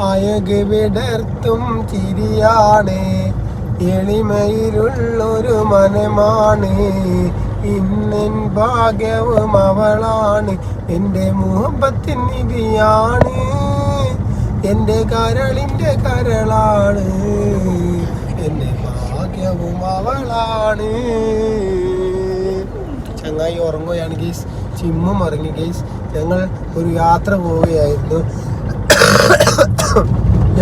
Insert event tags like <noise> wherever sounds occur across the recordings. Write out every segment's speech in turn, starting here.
അയക് വിടർത്തും ചിരിയാണ്. എളിമയിലുള്ളൊരു മനമാണ്. ഇന്നൻ ഭാഗ്യവും അവളാണ്. എന്റെ മുഹബത്തിൻ നിധിയാണ്. എന്റെ കരളിന്റെ കരളാണ്. എന്റെ ഭാഗ്യവും അവളാണ്. ചങ്ങായി ഉറങ്ങുകയാണ് ഗീസ്. ചിമ്മും ഇറങ്ങി ഗീസ്. ഞങ്ങൾ ഒരു യാത്ര പോവുകയായിരുന്നു.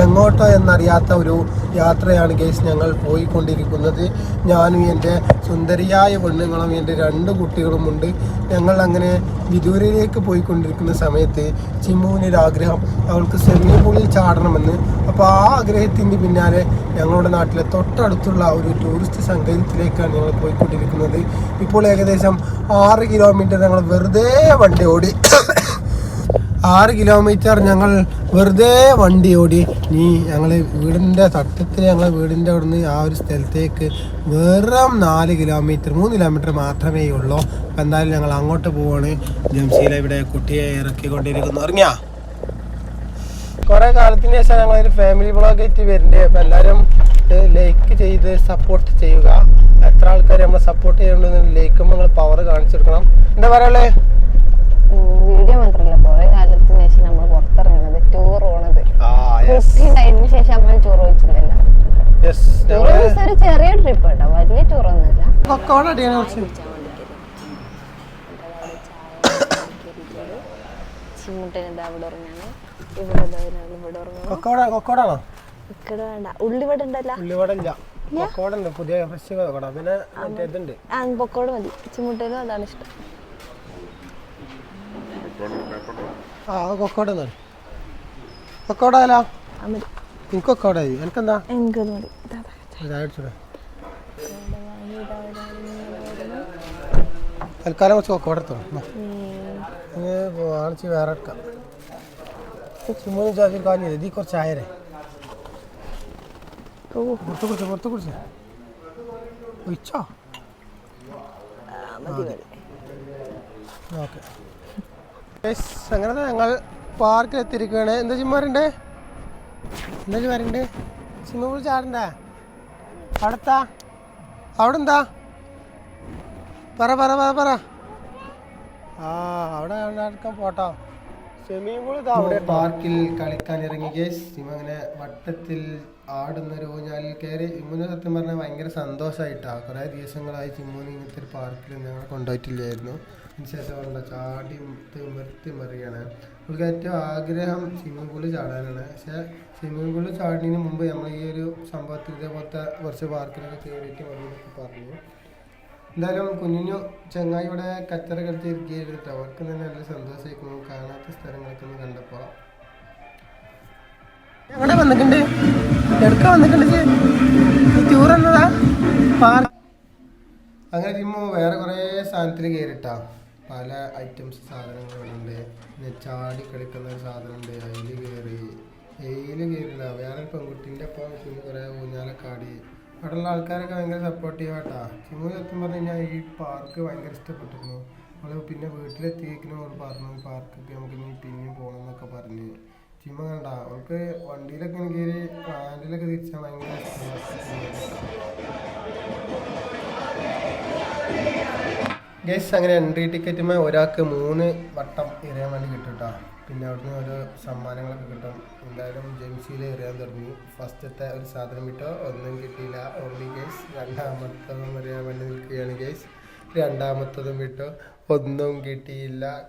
എങ്ങോട്ടോ എന്നറിയാത്ത ഒരു യാത്രയാണ് ഗേസ് ഞങ്ങൾ പോയിക്കൊണ്ടിരിക്കുന്നത്. ഞാനും എന്റെ സുന്ദരിയായ പെണ്ണുങ്ങളും എന്റെ രണ്ട് കുട്ടികളുമുണ്ട് ഞങ്ങൾ അങ്ങനെ വിദൂരയിലേക്ക് പോയിക്കൊണ്ടിരിക്കുന്ന സമയത്ത് ചിമ്മുവിനൊരു ആഗ്രഹം അവൾക്ക് സ്വിമ്മിംഗ് പൂളിൽ ചാടണമെന്ന്. അപ്പോൾ ആ ആഗ്രഹത്തിന്റെ പിന്നാലെ ഞങ്ങളുടെ നാട്ടിലെ തൊട്ടടുത്തുള്ള ഒരു ടൂറിസ്റ്റ് സങ്കേതത്തിലേക്കാണ് ഞങ്ങൾ പോയിക്കൊണ്ടിരിക്കുന്നത്. ഇപ്പോൾ ഏകദേശം ആറ് കിലോമീറ്റർ ഞങ്ങൾ വെറുതെ വണ്ടി ഓടി. ആറ് കിലോമീറ്റർ ഞങ്ങൾ വെറുതെ വണ്ടി ഓടി. നീ ഞങ്ങൾ വീടിന്റെ തട്ടത്തിൽ ഞങ്ങൾ വീടിന്റെ അവിടുന്ന് ആ ഒരു സ്ഥലത്തേക്ക് വെറും നാല് കിലോമീറ്റർ മൂന്ന് കിലോമീറ്റർ മാത്രമേ ഉള്ളൂ. അപ്പം എന്തായാലും ഞങ്ങൾ അങ്ങോട്ട് പോവാണ്. ജംസിയിലെ ഇവിടെ കുട്ടിയെ ഇറക്കിക്കൊണ്ടിരിക്കുന്നു. ഇറങ്ങിയാ? കുറേ കാലത്തിന് ശേഷം ഞങ്ങളൊരു ഫാമിലി ബ്ലോഗ് ആയിട്ട് വരുന്നുണ്ട് അപ്പം എല്ലാവരും ലൈക്ക് ചെയ്ത് സപ്പോർട്ട് ചെയ്യുക. എത്ര ആൾക്കാർ നമ്മൾ സപ്പോർട്ട് ചെയ്യുന്നുണ്ടെന്ന് ലൈക്കുമ്പോൾ നിങ്ങൾ പവർ കാണിച്ചെടുക്കണം എന്താ പറയുള്ളേ വീഡിയോ മാത്രല്ല ടൂർ ഒരു ചെറിയ ട്രിപ്പ് കേട്ടോ വലിയ ടൂർ ഒന്നുമില്ല. കൊക്കോട അടിയാണ് കുറച്ച്. ചിമ്മുട്ടന് ഇതാ ഇവിടെ ഉറങ്ങാണ് ഇവിടെ ഒരാൾ ഇവിടെ ഉറങ്ങും കൊക്കോട കൊക്കോടാണോ വേണ്ട. ഉള്ളിവട ഉണ്ടല്ലോ. പുതിയ ഫ്രഷ് കൊക്കോട പിന്നെ മറ്റേ ഇതുണ്ട്. ആ പൊക്കോട് മതി. ചിമ്മുട്ടനും അതാണ് ഇഷ്ടം. ആ കൊക്കോട എന്നാണ് എനിക്ക് എനിക്കെന്താ? എനിക്കത് മതി. തൽക്കാലം കുറച്ച് കൊക്കോട. കാണിച്ച് വേറെ എടുക്കാം. ചുമ്മാ ചാക്കി കാഞ്ഞു ഇതീ കുറച്ച് ആയരെ. ഓ. പുറത്ത് കുടിച്ച പുറത്ത് കുടിച്ച? ഒഴിച്ചോ ഓക്കെ. അങ്ങനെ ഞങ്ങൾ പാർക്കിൽ എത്തിയിരിക്കുകയാണ് എന്താ ചിമ്മാരുണ്ട് എന്താ ചിമ്മാരുണ്ട് ചിമ്മ ചാടണ്ടേ? അവിടെത്താ? അവിടെ എന്താ പറ പറ പറ പറ. ആ അവിടെ നടക്കാൻ പോട്ടോ. സ്വിമ്മിംഗ് പൂൾ അവിടെ പാർക്കിൽ കളിക്കാൻ ഇറങ്ങി കേസ് സിമ അങ്ങനെ വട്ടത്തിൽ ആടുന്ന ഒരു ഊഞ്ഞാലിൽ കയറി ഇമ്മുന് സത്യം പറഞ്ഞാൽ ഭയങ്കര സന്തോഷമായിട്ടാണ് കുറേ ദിവസങ്ങളായി ചിമ്മൂന് ഇങ്ങനത്തെ ഒരു പാർക്കിൽ ഞങ്ങളെ കൊണ്ടുപോയിട്ടില്ലായിരുന്നു. അതിനുശേഷം ചാടി തിമിർത്തി മറിയാണ്. അവൾക്ക് ഏറ്റവും ആഗ്രഹം സ്വിമ്മിംഗ് പൂളിൽ ചാടാനാണ്. പക്ഷേ സ്വിമ്മിംഗ് പൂളിൽ ചാടുന്നതിന് മുമ്പ് നമ്മൾ ഈ ഒരു സംഭവത്തിൽ ഇതേപോലത്തെ കുറച്ച് പാർക്കിലൊക്കെ കയറിയിട്ട് മതി എന്നൊക്കെ പറഞ്ഞു. എന്തായാലും കുഞ്ഞിനു ചങ്ങായി ഇവിടെ കച്ചറ കളിച്ച് ഇരിക്കുകയായിരുന്നു. അവർക്ക് തന്നെ നല്ല സന്തോഷമായിരിക്കുന്നു കാണാത്ത സ്ഥലങ്ങളൊക്കെ ഒന്ന് കണ്ടപ്പോൾ. എവിടെ വന്നിട്ടുണ്ട്? എടുക്ക വന്നിട്ടുണ്ട് ടൂർ എന്നതാ? അങ്ങനെ ചെയ്യുമ്പോൾ വേറെ കുറേ സാധനത്തിൽ കയറിട്ടാ. പല ഐറ്റംസ് സാധനങ്ങളുണ്ട്. പിന്നെ ചാടി കളിക്കുന്ന ഒരു സാധനമുണ്ട്. അതിൽ കയറി. എയിൽ കയറില്ല. വേറെ പെൺകുട്ടീന്റെ ഒപ്പം ചിമ്മു കുറേ ഊഞ്ഞാലൊക്കെ ആടി. അവിടെയുള്ള ആൾക്കാരൊക്കെ ഭയങ്കര സപ്പോർട്ടീവ് ആട്ടാ ചിമ്മു സത്യം പറഞ്ഞു കഴിഞ്ഞാൽ ഈ പാർക്ക് ഭയങ്കര ഇഷ്ടപ്പെട്ടിരുന്നു. നമ്മൾ പിന്നെ വീട്ടിലെത്തിയേക്കിനും അവർ പറഞ്ഞു. പാർക്കൊക്കെ നമുക്ക് ഇനി പിന്നെയും പോകണം എന്നൊക്കെ പറഞ്ഞ്. ചിമ്മ കണ്ട അവൾക്ക് വണ്ടിയിലൊക്കെ എനിക്ക് കയറി ഹാൻഡിലൊക്കെ തിരിച്ചാൽ ഭയങ്കര ഇഷ്ടമാണ്. ഗൈസ് അങ്ങനെ എൻട്രി ടിക്കറ്റുമേ ഒരാൾക്ക് മൂന്ന് വട്ടം എറിയാൻ വേണ്ടി കിട്ടും കേട്ടോ പിന്നെ അവിടുന്ന് ഓരോ സമ്മാനങ്ങളൊക്കെ കിട്ടും. എന്തായാലും ജെൻസിയിൽ എറിയാൻ തുടങ്ങി. ഫസ്റ്റത്തെ ഒരു സാധനം കിട്ടോ. ഒന്നും കിട്ടിയില്ല. ഓൺലി ഗൈസ് രണ്ടാമത്തതും എറിയാൻ വേണ്ടി നിൽക്കുകയാണ് ഗൈസ് രണ്ടാമത്തതും കിട്ടും. ഒന്നും കിട്ടിയില്ല.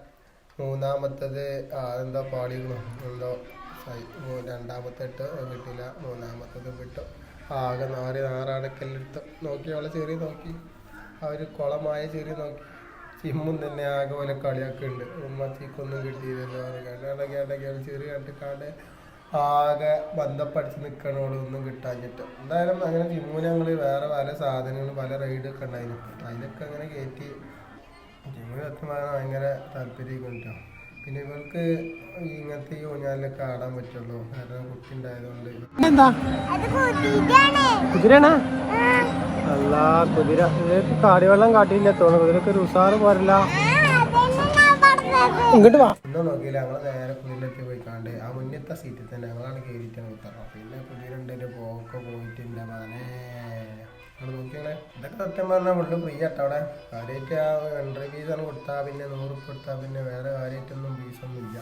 മൂന്നാമത്തത് എന്തോ പാളികളോ എന്തോ സൈ- രണ്ടാമത്തെ ഇട്ട് കിട്ടിയില്ല. മൂന്നാമത്തത് വിട്ടു ആകെ നാല് നാറാടക്കെല്ലെടുത്ത് നോക്കി അവളെ ചെറിയ നോക്കി. ആ ഒരു കുളമായ ചെറിയ നോക്കി. ചിമ്മും തന്നെ ആകെ പോലെ കളിയൊക്കെ ഉണ്ട് ഉമ്മത്തിക്കൊന്നും കിട്ടിയില്ലല്ലോ കേട്ടൊക്കെയാണ് ചെറിയ കണ്ടിക്കാണ്ട് ആകെ ബന്ധപ്പടിച്ച് നിൽക്കണോട് ഒന്നും കിട്ടാഞ്ഞിട്ട്. എന്തായാലും അങ്ങനെ ചിമ്മുന് ഞങ്ങൾ വേറെ പല സാധനങ്ങളും പല റൈഡൊക്കെ ഉണ്ടായിരുന്നു. അതിലൊക്കെ അങ്ങനെ കയറ്റി ജിമ്മിന് സത്യം പറഞ്ഞാൽ ഭയങ്കര താല്പര്യമൊക്കെ ഉണ്ടോ. പിന്നെ ഇവർക്ക് ഇങ്ങനത്തെ ഈ കാണാൻ ആടാൻ പറ്റുള്ളൂ. കാരണം കുട്ടി ഉണ്ടായതുകൊണ്ട് എന്താ കുതിരയാണോ. അല്ല കുതിര. ഇതിലേക്ക് കാടിവെള്ളം കാട്ടിയില്ല? തോന്നുന്നു കുതിരക്ക് ഒരു ഉസാറ് പോരല്ല. ഇങ്ങോട്ട് വാ. ഒന്നും നോക്കിയില്ല. ഞങ്ങൾ നേരെ ആ മുന്നത്തെ സീറ്റിൽ തന്നെ ഞങ്ങളാണ് കയറിയിട്ടാണ് കുത്തറ പിന്നെ കുതിരന്റെ പോക്ക് പോയിട്ടില്ല മകനെ അവിടെ ഇതൊക്കെ സത്യം പറഞ്ഞാൽ ഫുള്ള് ഫ്രീ ആട്ടോ അവിടെ. കാര്യമായിട്ട് ആ എൻട്രി ആണ് കൊടുത്താൽ പിന്നെ നൂറ് കൊടുത്താൽ പിന്നെ വേറെ കാര്യമായിട്ടൊന്നും ഫീസൊന്നും ഇല്ല.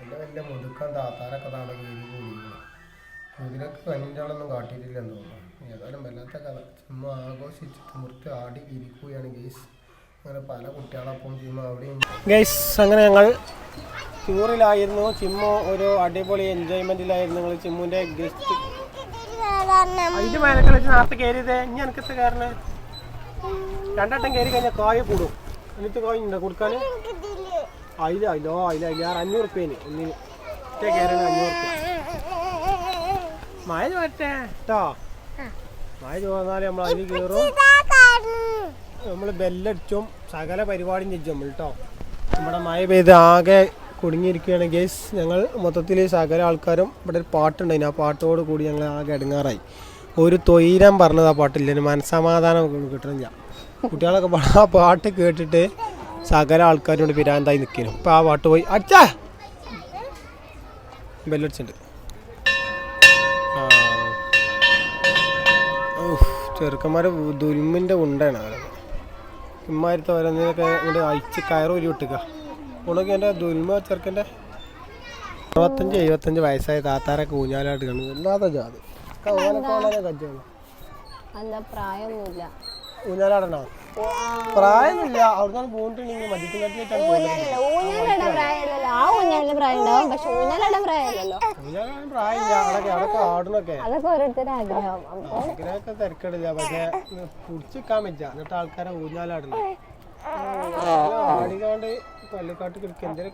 അല്ല വലിയ മുതുക്കം താത്താരൊക്കെ താടെ കയറി കൂടിയിരുന്നു കുതിരക്ക് കഞ്ഞിന്റെ കാട്ടിയിട്ടില്ലെന്ന് തോന്നുന്നു. ഏതായാലും വല്ലാത്ത കഥ. ചുമ്മാ ആഘോഷിച്ച് മുറിച്ച് ആടി ഇരിക്കുകയാണ് ഗെയ്സ് അങ്ങനെ പല കുട്ടികളൊപ്പം ചുമ അവിടെയും ഗെയ്സ് അങ്ങനെ ഞങ്ങൾ ടൂറിലായിരുന്നു ചിമ്മു ഒരു അടിപൊളി എൻജോയ്മെന്റിലായിരുന്നു ഞങ്ങൾ ചിമ്മുവിന്റെ ഗസ്റ്റ് നേരത്തെ കയറിയത് ഇനി എനിക്കത്തെ കാരണം? രണ്ടട്ടം കയറി കഴിഞ്ഞാൽ കായ കൂടും. എന്നിട്ട് കായ ഉണ്ടോ? കൊടുക്കാൻ അയില അതിലോ അയില അതില അഞ്ഞൂറ് ഉപ്പേന് ഒന്നിന്. ഒറ്റ കയറി അഞ്ഞൂറ് റുപ്യ മഴ ചോരട്ടെ? കേട്ടോ മഴ ചോർന്നാൽ നമ്മൾ അതിൽ കയറും നമ്മൾ ബെല്ലടിച്ചും സകല പരിപാടിയും ചെയ്യും നമ്മൾ കേട്ടോ നമ്മുടെ മഴ പെയ്ത് ആകെ കുടുങ്ങിയിരിക്കുകയാണ് ഗേസ്. ഞങ്ങൾ മൊത്തത്തിൽ സകല ആൾക്കാരും ഇവിടെ ഒരു പാട്ടുണ്ടായിന്. ആ പാട്ടോട് കൂടി ഞങ്ങൾ ആകെ ഇടങ്ങാറായി. ഒരു തൊയിരം പറഞ്ഞത് ആ പാട്ടില്ല മനസ്സമാധാനം കിട്ടണില്ല. കുട്ടികളൊക്കെ ആ പാട്ട് കേട്ടിട്ട് സകല ആൾക്കാരോട് പിരാന്തായി നിൽക്കുന്നു ഇപ്പം ആ പാട്ട് പോയി. അച്ഛാ ബെല്ലടിച്ചിട്ടുണ്ട്. ചെറുക്കന്മാർ ദുൽമിന്റെ ഉണ്ടാണ്. ഇമ്മാരത്തെ ഓരോന്നിനൊക്കെ ഇങ്ങോട്ട് അയച്ച് കയറൂരി വിട്ടുക ഉണക്ക് എന്റെ ദുൽമ ചെറുക്കന്റെ അറുപത്തഞ്ച് എഴുപത്തഞ്ച് വയസ്സായ താത്താരെ കൂഞ്ഞാലായിട്ട് കാണും എല്ലാത്ത ജാതി. കജ്ജാണ്. അല്ല പ്രായമൊന്നുമില്ല. ഊഞ്ഞാലാടണോ? പ്രായമൊന്നുമില്ല. അവിടുന്ന് പോയിട്ടുണ്ടെങ്കിൽ ഊഞ്ഞാലാടാൻ പ്രായമില്ല. ആടണൊക്കെ. തിരക്കിടില്ല. പക്ഷെ പിടിച്ചിക്കാൻ പറ്റില്ല. എന്നിട്ട് ആൾക്കാരെ ഊഞ്ഞാലാടണം ആടിക്കൊണ്ട് പള്ളിക്കാട്ട് കിടക്കുക എന്തെങ്കിലും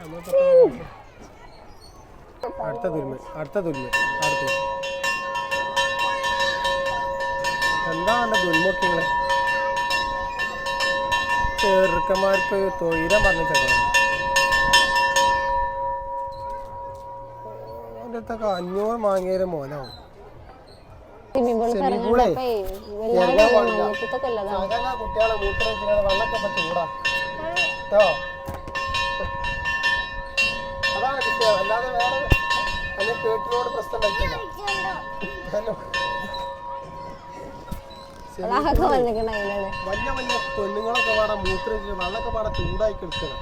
നമ്മളിപ്പോ അടുത്ത തുരുമ അടുത്ത തുരുമ അടുത്ത എന്താണ് എന്റെ ദുൽമൊക്കെ ചെറുക്കന്മാർക്ക് തൊയിരം പറഞ്ഞ അഞ്ഞൂറ് മാങ്ങിയൊരു മോനാവും കുട്ടികളെ വെള്ളമൊക്കെ കേട്ടോ? അതാണ് അല്ലാതെ വേറെ കേട്ടിനോട് പ്രശ്നം വലിയ വലിയ പെണ്ണുങ്ങളൊക്കെ പാടെ മൂത്രം വെള്ളമൊക്കെ പാടെ ചൂടായി കിടക്കണം.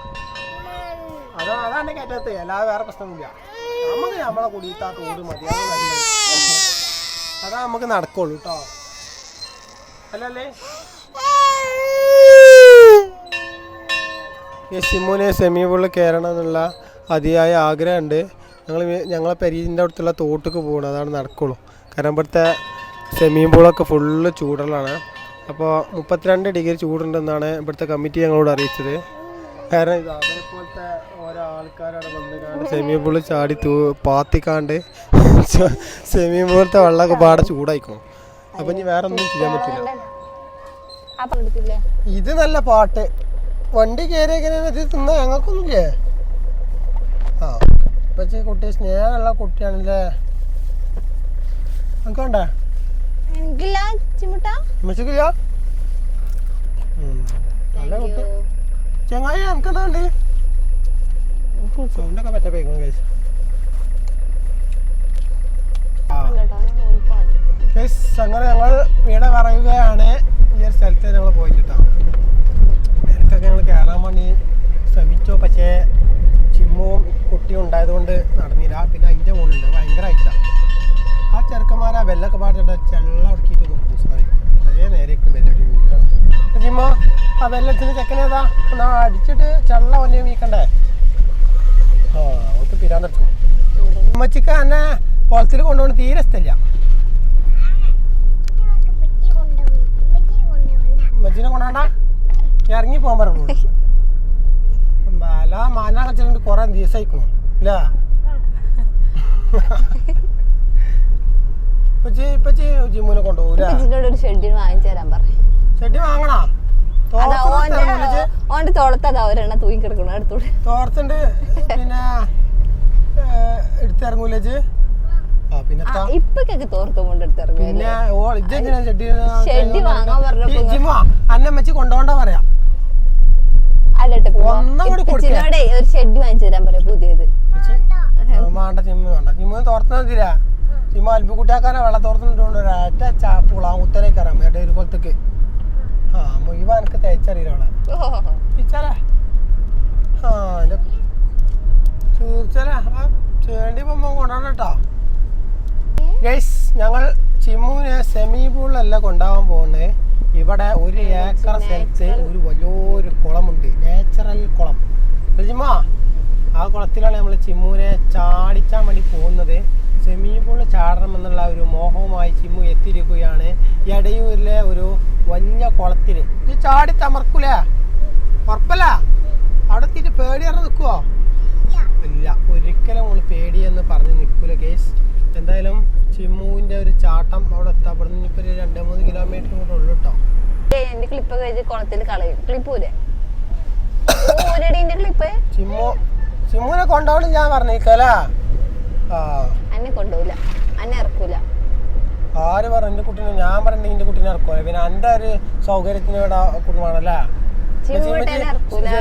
അതാ അതാണ് കേട്ടത് അല്ലാതെ വേറെ പ്രശ്നമില്ല നമുക്ക് നമ്മളെ കുടിയിട്ടാ തോട് മതി. അതാണ് നമുക്ക് നടക്കുള്ളൂ കേട്ടോ അല്ലല്ലേ? ഈ സിമ്മുനെ സെമി ബോളിൽ കയറണം എന്നുള്ള അതിയായ ആഗ്രഹമുണ്ട്. ഞങ്ങൾ ഞങ്ങളെ പെരീന്റെ അടുത്തുള്ള തോട്ടിക്ക് പോകണം അതാണ് നടക്കുള്ളൂ. കാരണം ഇവിടുത്തെ സെമി ബോളൊക്കെ ഫുള്ള് ചൂടുള്ളതാണ്. അപ്പോൾ മുപ്പത്തിരണ്ട് ഡിഗ്രി ചൂടുണ്ടെന്നാണ് ഇവിടുത്തെ കമ്മിറ്റി ഞങ്ങളോട് അറിയിച്ചത്. കാരണം ഇത് അവരെ പോലത്തെ ആൾക്കാരവിടെ ബോൾ ചാടി തൂ പാത്തിക്കാണ്ട് സെമി <laughs> പോലത്തെ വെള്ളമൊക്കെ പാടെ ചൂടായിക്കണം അപ്പം ഇനി വേറെ ഒന്നും ചെയ്യാൻ പറ്റില്ല. ഇത് നല്ല പാട്ട്. വണ്ടി കയറി ഇത് തിന്ന ഞങ്ങൾക്കൊന്നുമില്ലേ? ആ പക്ഷേ കുട്ടി സ്നേഹമുള്ള കുട്ടിയാണല്ലേ? നമുക്ക് വേണ്ടേ? നല്ല കുട്ടി. ചെങ്ങായി എനിക്കെന്താ ഉണ്ട് സൗണ്ടൊക്കെ പറ്റ പേക്കണം കഴിച്ചു കേസ് അങ്ങനെ ഞങ്ങൾ ഇവിടെ പറയുകയാണ്. ഈ ഒരു സ്ഥലത്ത് ഞങ്ങൾ പോയിട്ടാണ് നേരത്തൊക്കെ ഞങ്ങൾ കയറാൻ വേണ്ടി ശ്രമിച്ചു. പക്ഷേ ചിമ്മും കുട്ടിയും ഉണ്ടായതുകൊണ്ട് നടന്നില്ല. പിന്നെ അതിന്റെ മുകളിലുണ്ട്. ഭയങ്കരമായിട്ടാണ് ആ. ചെറുക്കന്മാരാ വെല്ലൊക്കെ പാടിട്ട് ചെള്ള ഉടക്കിയിട്ട് നോക്കും സോറി കുറേ നേരേക്കും വെല്ലടി ചിമ്മോ ആ വെല്ലത്തിന് ചെക്കനേതാ എന്നാ അടിച്ചിട്ട് ചെള്ള വണ്ടി വീക്കണ്ടേ ആ പിരാൻ പിരാന്തെടുക്കും ഉമ്മച്ചിക്ക് എന്നെ കുളത്തിൽ കൊണ്ടുപോകണം തീരെ ഇഷ്ടമില്ല. ഉമ്മച്ചിനെ കൊണ്ടുപോണ്ട ഇറങ്ങി പോകാൻ പറഞ്ഞു അല്ല മാനാ കളിച്ചിട്ട് കുറെ ദിവസം ഇല്ല. ഇപ്പച്ചി ഇപ്പച്ചി ജിമ്മിനെ കൊണ്ടുപോകൂല. ഷെഡിന് വാങ്ങിച്ചു തരാൻ പറഞ്ഞു ഷെഡി വാങ്ങണോ. ഓന്റെ തോളത്ത് അതാ ഒരെണ്ണ തൂങ്ങി കിടക്കണം അടുത്തൂടെ തോർത്തുണ്ട് പിന്നെ എടുത്തിറങ്ങൂലേജ് ഇപ്പൊക്കൊക്കെ തോർത്തും കൊണ്ട് എടുത്തിറങ്ങി ഷെഡ് വാങ്ങാൻ പറഞ്ഞപ്പോ പറയാ. അല്ലട്ടെ. ഒരു ഷെഡ് വാങ്ങിച്ചു തരാൻ പറയാം പുതിയത്. ചേച്ചി, ആ, വേണ്ട ചിമ്മ വേണ്ട. ചിമ്മ തുറന്നു നോക്കില്ല ചിമ്മ അൽപ്പക്കുട്ടിയാക്കാനെ വെള്ളം തുറന്നിട്ടുണ്ട് ഒരറ്റ ചാപ്പുളാം ഉത്തരേക്കറാം എവിടെ ഒരു കൊലത്തേക്ക് ആ മുഴുവൻ എനിക്ക് തേച്ചറിയില്ല അവളെ. ഇച്ചാലേ ആ ആ ചേണ്ടി പോകുമ്പോൾ കൊണ്ടാണ് കേട്ടോ. ഗൈസ് ഞങ്ങൾ ചിമ്മുവിനെ സെമി പൂളിലല്ല കൊണ്ടാവാൻ പോകുന്നത് ഇവിടെ ഒരു ഏക്കർ സ്ഥലത്ത് ഒരു വലിയൊരു കുളമുണ്ട്. നാച്ചുറൽ കുളം. ചിമ്മ ആ കുളത്തിലാണ് നമ്മൾ ചിമ്മുവിനെ ചാടിച്ചാൻ വേണ്ടി പോകുന്നത്. സെമി പൂളിൽ ചാടണം എന്നുള്ള ഒരു മോഹവുമായി ചിമ്മു എത്തിയിരിക്കുകയാണ്. ഇടയൂരിലെ എടയൂരിലെ ഒരു വലിയ കുളത്തിൽ ഇത് ചാടി തമർക്കൂലേ? ഉറപ്പല്ല? അവിടെ പേടിയറ നിൽക്കുവോ? ഇല്ല ഒരിക്കലും നമ്മൾ പേടിയെന്ന് പറഞ്ഞ് നിൽക്കൂല കേസ് എന്തായാലും ചിമ്മുവിന്റെ ഒരു ചാട്ടം അവിടെ എത്താൻ നിന്ന് ഒരു രണ്ട് മൂന്ന് കിലോമീറ്റർ കൂടെ ഉള്ളു കേട്ടോ. എന്റെ ക്ലിപ്പ് കഴിഞ്ഞ് കുളത്തിൽ കളയും. ക്ലിപ്പ് ചിമ്മു ചിമ്മുവിനെ കൊണ്ടോണ്ട് ഞാൻ പറഞ്ഞേക്കല്ലേ ആ. അന്നെ കൊണ്ടുപോവില്ല അന്നെ ഇറക്കൂല. ആര് പറഞ്ഞു? എന്റെ കുട്ടീനെ ഞാൻ പറഞ്ഞു എന്റെ കുട്ടീനെ ഇറക്കൂല പിന്നെ എന്റെ ഒരു സൗകര്യത്തിന് ഇവിടെ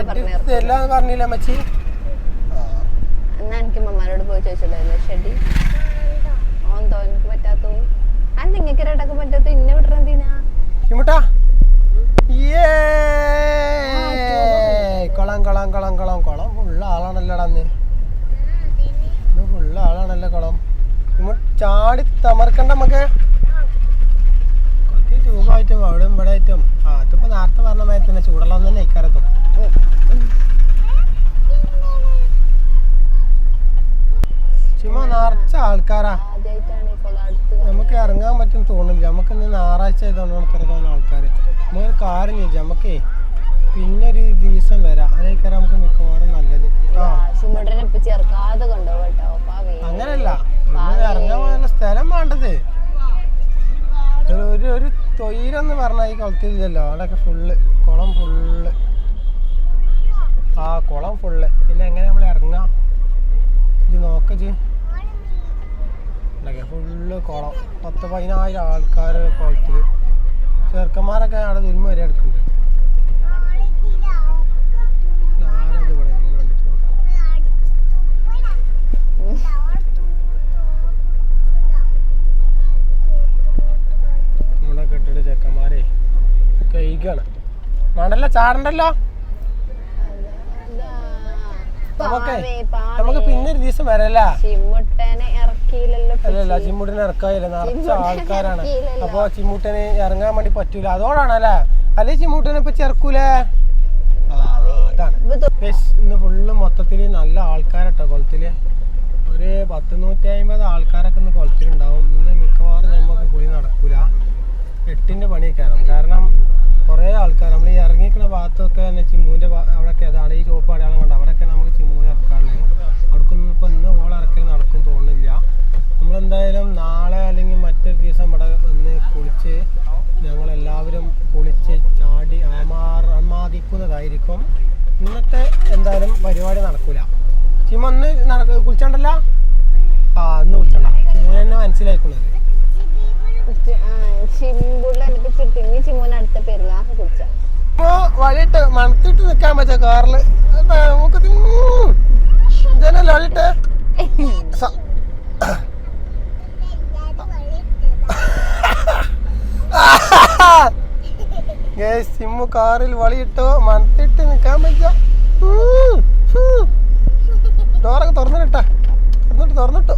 പറഞ്ഞു എല്ലാം പറഞ്ഞില്ല മച്ചി ആ എന്നാ എനിക്ക് മമ്മാരോട് പോയി ചോദിച്ചിട്ടുണ്ടായിരുന്നു ഷെഡി ഓന്തോ എനിക്ക് പറ്റാത്തു അല്ല നിങ്ങൾക്ക് രണ്ടൊക്കെ പറ്റാത്തു ഇന്നെ വിടറ എന്തിനാ? കൊളം കൊളം കൊളം കൊളം. കൊളം ഫുള്ള ആളാണല്ലോടാ അന്ന്. ഫുള്ള ആളാണല്ലോ കളം. നമ്മൾ ചാടി തമർക്കണ്ട നമുക്ക് കുറച്ച് രൂപമായിട്ടും അവിടെ ഇവിടെ ആയിട്ടും ആ അതിപ്പോ നേരത്തെ പറഞ്ഞ മാതിരി തന്നെ ചൂടുള്ള തന്നെ ഇക്കാരത്തും ചുമ്മാ നിറച്ച ആൾക്കാരാ. നമുക്ക് ഇറങ്ങാൻ പറ്റും തോന്നില്ല നമുക്ക് ഇന്ന് ഞായറാഴ്ച ആയതുകൊണ്ടാണ് ഇത്ര ആൾക്കാർ നമ്മൾ നമുക്കേ നമുക്ക് പിന്നെ ഒരു ദിവസം വരാം. അതേക്കാരം നമുക്ക് മിക്കവാറും നല്ലത്. ചേർക്കാതെ കൊണ്ടുപോകട്ടോ അങ്ങനല്ല. ഇറങ്ങാൻ പോകുന്ന സ്ഥലം വേണ്ടത്. ഒരു ഒരു തൊയിലെന്ന് പറഞ്ഞാൽ ഈ കുളത്തില്ലല്ലോ അവിടെയൊക്കെ ഫുള്ള് കുളം ഫുള്ള് ആ കുളം ഫുള്ള് പിന്നെ എങ്ങനെ നമ്മൾ ഇറങ്ങാം? ഇത് നോക്കച്ച് ഫുള്ള് കുളം. പത്ത് പതിനായിരം ആൾക്കാർ കുളത്തിൽ ചെറുക്കന്മാരൊക്കെ അവിടെ തിരുമ്പ് വരെ എടുക്കുന്നുണ്ട്. നമ്മളെ കെട്ടിട ചെക്കന്മാരെ കഴിക്കാണ് വേണ്ടല്ലോ ചാടണ്ടല്ലോ? നമുക്കേ നമുക്ക് പിന്നെ ഒരു ദിവസം വരല്ലേ? അല്ലല്ല ചിമ്മുട്ടിനെ ഇറക്കായില്ല നിറച്ച ആൾക്കാരാണ്. അപ്പൊ ചിമ്മൂട്ടനെ ഇറങ്ങാൻ വേണ്ടി പറ്റൂല. അതോടാണല്ലേ? അല്ലെ ചിമ്മൂട്ടനെ ഇപ്പൊ ചെറുക്കൂലേ? അതാണ്. ഇന്ന് ഫുള്ള് മൊത്തത്തിൽ നല്ല ആൾക്കാരട്ടോ കുളത്തിൽ. ഒരു പത്ത് നൂറ്റി അമ്പത് ആൾക്കാരൊക്കെ ഇന്ന് കുളത്തിലുണ്ടാവും. ഇന്ന് മിക്കവാറും നമുക്ക് കുളി നടക്കൂല. എട്ടിന്റെ പണിയൊക്കെയാണ് കാരണം കുറേ ആൾക്കാർ നമ്മൾ ഈ ഇറങ്ങിക്കുന്ന ഭാഗത്തൊക്കെ തന്നെ ചിമ്മുവിന്റെ ഭാ- അവിടെയൊക്കെ അതാണ് ഈ ചോപ്പ് അടയാളം കണ്ട? അവിടെയൊക്കെ നമുക്ക് ചിമ്മൂന് ഇറക്കാറുള്ളത് അവിടേക്കൊന്നും ഇപ്പൊ ഇന്ന് ഹോൾ ഇറക്കൽ നടക്കും തോന്നുന്നില്ല. നമ്മളെന്തായാലും നാളെ അല്ലെങ്കിൽ മറ്റൊരു ദിവസം ഇവിടെ വന്ന് കുളിച്ച് ഞങ്ങളെല്ലാവരും കുളിച്ച് ചാടി ആമാർ ആമാദിക്കുന്നതായിരിക്കും. ഇന്നത്തെ എന്തായാലും പരിപാടി നടക്കൂല ചിമ്മ ഒന്ന് കുളിച്ചണ്ടല്ല? ആ ഒന്ന് കുളിച്ചണ്ട. മനസ്സിലാക്കുന്നത് പെരുന്നാക്ക് കുടിച്ച ഇപ്പൊ വഴിയിട്ട് മണത്തിട്ട് നിക്കാൻ പറ്റാ കാറിൽ. മൂക്കത്തി ഇതന്നെ വഴിയിട്ട് സിമ്മു കാറിൽ വളിയിട്ടോ മണത്തിട്ട് നിക്കാൻ പറ്റുക ഡോറൊക്കെ തുറന്നിട്ടാ തുറന്നിട്ട് തുറന്നിട്ടു.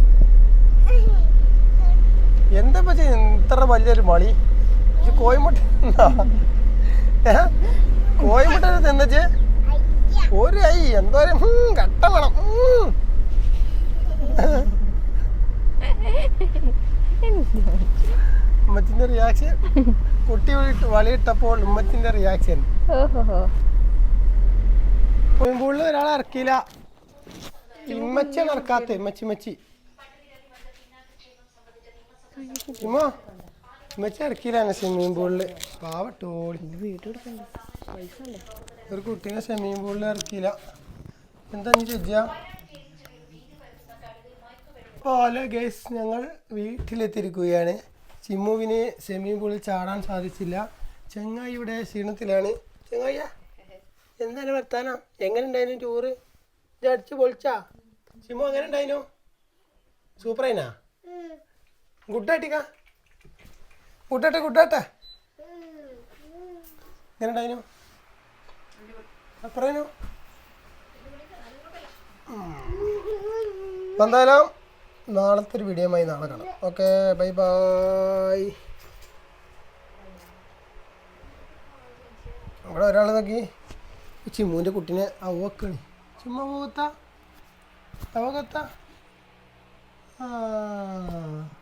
എന്താ ഇപ്പൊ ഇത്ര വലിയൊരു മളി. കോയിമുട്ട? കോയിമുട്ട തിന്നച്ച് ഒരു ഐ എന്തോരം കട്ട വേണം. ഉമ്മച്ചിന്റെ റിയാക്ഷൻ കുട്ടി വളിയിട്ടപ്പോൾ ഉമ്മച്ചിന്റെ റിയാക്ഷൻ സ്വിമ്മിംഗ് ഒരാളെ ഇറക്കിയില്ല. ഇമ്മച്ചിയാണ് ഇറക്കാത്ത ഇമ്മച്ചി ഇമ്മച്ചി ഇമ്മോ ഇമ്മച്ചി ഇറക്കിയില്ലാണ് സ്വിമ്മിംഗ് പൂളിൽ പാവട്ടോളി ഒരു കുട്ടീനെ സ്വിമ്മിംഗ് പൂളിൽ ഇറക്കിയില്ല എന്താ നീ ചോദിച്ചാ പോലെ ഗൈസ് ഞങ്ങൾ വീട്ടിലെത്തിയിരിക്കുകയാണ്. ചിമ്മുവിന് സ്വിമ്മിംഗ് പൂളിൽ ചാടാൻ സാധിച്ചില്ല. ചെങ്ങായി ഇവിടെ ക്ഷീണത്തിലാണ്. ചെങ്ങായ എന്താണ് വർത്താനം? എങ്ങനെ ഉണ്ടായിരുന്നു ടൂറ് ഇത് അടിച്ച് പൊളിച്ചാ? സിമോ എങ്ങനെ ഉണ്ടായിരുന്നു സൂപ്പറായിനാ ഗുഡായിട്ടിക്കാ? ഗുഡാട്ടെ ഗുഡാട്ടെ എങ്ങനെ ഉണ്ടായിരുന്നു പറയുന്നു എന്തായാലും നാളത്തെ ഒരു വീഡിയോമായി നാളെ കാണാം. ഓക്കെ ബൈ ബൈ അവിടെ ഒരാൾ നോക്കി. ചിമ്മുവിന്റെ കുട്ടീനെ അവക്കണി ചിമ്മ tampoco está. Ah.